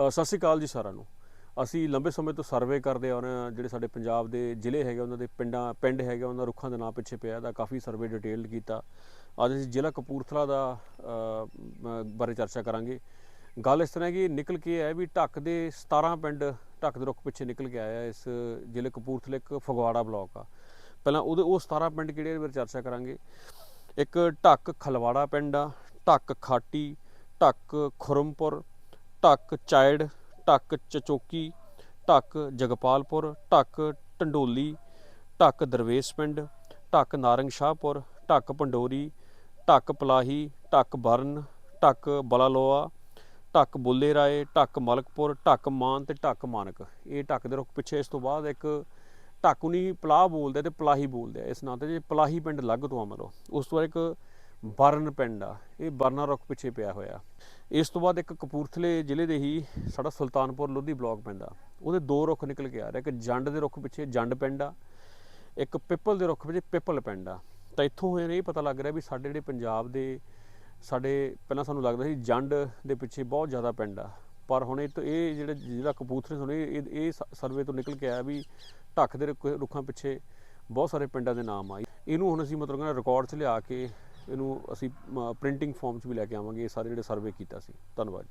ਸਤਿ ਸ਼੍ਰੀ ਅਕਾਲ ਜੀ ਸਾਰਿਆਂ ਨੂੰ। ਅਸੀਂ ਲੰਬੇ ਸਮੇਂ ਤੋਂ ਸਰਵੇ ਕਰਦੇ ਆ ਰਹੇ ਹਾਂ ਜਿਹੜੇ ਸਾਡੇ ਪੰਜਾਬ ਦੇ ਜ਼ਿਲ੍ਹੇ ਹੈਗੇ ਉਹਨਾਂ ਦੇ ਪਿੰਡਾਂ, ਪਿੰਡ ਹੈਗੇ ਉਹਨਾਂ ਰੁੱਖਾਂ ਦੇ ਨਾਂ ਪਿੱਛੇ ਪਿਆ ਦਾ ਕਾਫੀ ਸਰਵੇ ਡਿਟੇਲਡ ਕੀਤਾ। ਅੱਜ ਅਸੀਂ ਜ਼ਿਲ੍ਹਾ ਕਪੂਰਥਲਾ ਦਾ ਬਾਰੇ ਚਰਚਾ ਕਰਾਂਗੇ। ਗੱਲ ਇਸ ਤਰ੍ਹਾਂ ਕਿ ਨਿਕਲ ਕੇ ਇਹ ਹੈ ਵੀ ਢੱਕ ਦੇ 17 ਪਿੰਡ ਢੱਕ ਦੇ ਰੁੱਖ ਪਿੱਛੇ ਨਿਕਲ ਕੇ ਆਇਆ ਇਸ ਜ਼ਿਲ੍ਹੇ ਕਪੂਰਥਲੇ ਇੱਕ ਫਗਵਾੜਾ ਬਲਾਕ ਆ। ਪਹਿਲਾਂ ਉਹਦੇ, ਉਹ 17 ਪਿੰਡ ਕਿਹੜੇ ਇਹਦੇ ਬਾਰੇ ਚਰਚਾ ਕਰਾਂਗੇ। ਇੱਕ ਢੱਕ ਖਲਵਾੜਾ ਪਿੰਡ ਆ, ਢੱਕ ਖਾਟੀ, ਢੱਕ ਖੁਰਮਪੁਰ ਢੱਕ ਚਾਇੜ, ਢੱਕ ਚਚੋਕੀ, ਢੱਕ ਜਗਪਾਲਪੁਰ, ਢੱਕ ਢੰਡੋਲੀ, ਢੱਕ ਦਰਵੇਸ਼ ਪਿੰਡ, ਢੱਕ ਨਾਰੰਗ ਸ਼ਾਹਪੁਰ, ਢੱਕ ਪੰਡੋਰੀ, ਢੱਕ ਪਲਾਹੀ, ਢੱਕ ਬਰਨ, ਢੱਕ ਬਲਾਲੋਆ, ਢੱਕ ਬੁੱਲੇ ਰਾਏ ਢੱਕ ਮਲਕਪੁਰ, ਢੱਕ ਮਾਨ ਤੇ ਢੱਕ ਮਾਨਕ। ਇਹ ਢੱਕ ਦੇ ਰੁੱਖ ਪਿੱਛੇ ਇਸ ਤੋਂ ਬਾਅਦ ਇੱਕ ਢੱਕ ਨਹੀਂ ਪਲਾਹ ਬੋਲਦੇ ਤੇ ਪਲਾਹੀ ਬੋਲਦੇ ਆ। ਇਸ ਨਾਂ ਤੇ ਜੇ ਪਲਾਹੀ ਪਿੰਡ ਲੱਗ ਤੋਂ ਆ ਮਤਲਬ ਉਸ ਤੋਂ ਬਾਅਦ ਇੱਕ ਬਰਨ ਪਿੰਡ ਆ। ਇਹ ਬਰਨਾ ਰੁੱਖ ਪਿੱਛੇ ਪਿਆ ਹੋਇਆ। ਇਸ ਤੋਂ ਬਾਅਦ ਇੱਕ ਕਪੂਰਥਲੇ ਜ਼ਿਲ੍ਹੇ ਦੇ ਹੀ ਸਾਡਾ ਸੁਲਤਾਨਪੁਰ ਲੋਧੀ ਬਲਾਕ ਪੈਂਦਾ। ਉਹਦੇ ਦੋ ਰੁੱਖ ਨਿਕਲ ਕੇ ਆ ਰਿਹਾ, ਇੱਕ ਜੰਡ ਦੇ ਰੁੱਖ ਪਿੱਛੇ ਜੰਡ ਪਿੰਡ ਆ, ਇੱਕ ਪਿੱਪਲ ਦੇ ਰੁੱਖ ਪਿੱਛੇ ਪਿੱਪਲ ਪਿੰਡ ਆ। ਤਾਂ ਇੱਥੋਂ ਹੋਏ ਇਹ ਪਤਾ ਲੱਗ ਰਿਹਾ ਵੀ ਸਾਡੇ ਜਿਹੜੇ ਪੰਜਾਬ ਦੇ ਸਾਡੇ ਪਹਿਲਾਂ ਸਾਨੂੰ ਲੱਗਦਾ ਸੀ ਜੰਡ ਦੇ ਪਿੱਛੇ ਬਹੁਤ ਜ਼ਿਆਦਾ ਪਿੰਡ ਆ। ਪਰ ਹੁਣ ਇਹ ਤੋਂ ਇਹ ਜਿਹੜਾ ਜਿਹੜਾ ਕਪੂਰਥਲੇ ਤੋਂ ਇਹ ਇਹ ਸਰਵੇ ਤੋਂ ਨਿਕਲ ਕੇ ਆਇਆ ਵੀ ਢੱਕ ਦੇ ਰੁੱਖ- ਰੁੱਖਾਂ ਪਿੱਛੇ ਬਹੁਤ ਸਾਰੇ ਪਿੰਡਾਂ ਦੇ ਨਾਮ ਆ। ਇਹਨੂੰ ਹੁਣ ਅਸੀਂ ਮਤਲਬ ਕਹਿੰਦਾ ਰਿਕਾਰਡ 'ਚ ਲਿਆ ਕੇ ਇਹਨੂੰ ਅਸੀਂ ਪ੍ਰਿੰਟਿੰਗ ਫਾਰਮ 'ਚ ਵੀ ਲੈ ਕੇ ਆਵਾਂਗੇ। ਇਹ ਸਾਰੇ ਜਿਹੜੇ ਸਰਵੇ ਕੀਤਾ ਸੀ। ਧੰਨਵਾਦ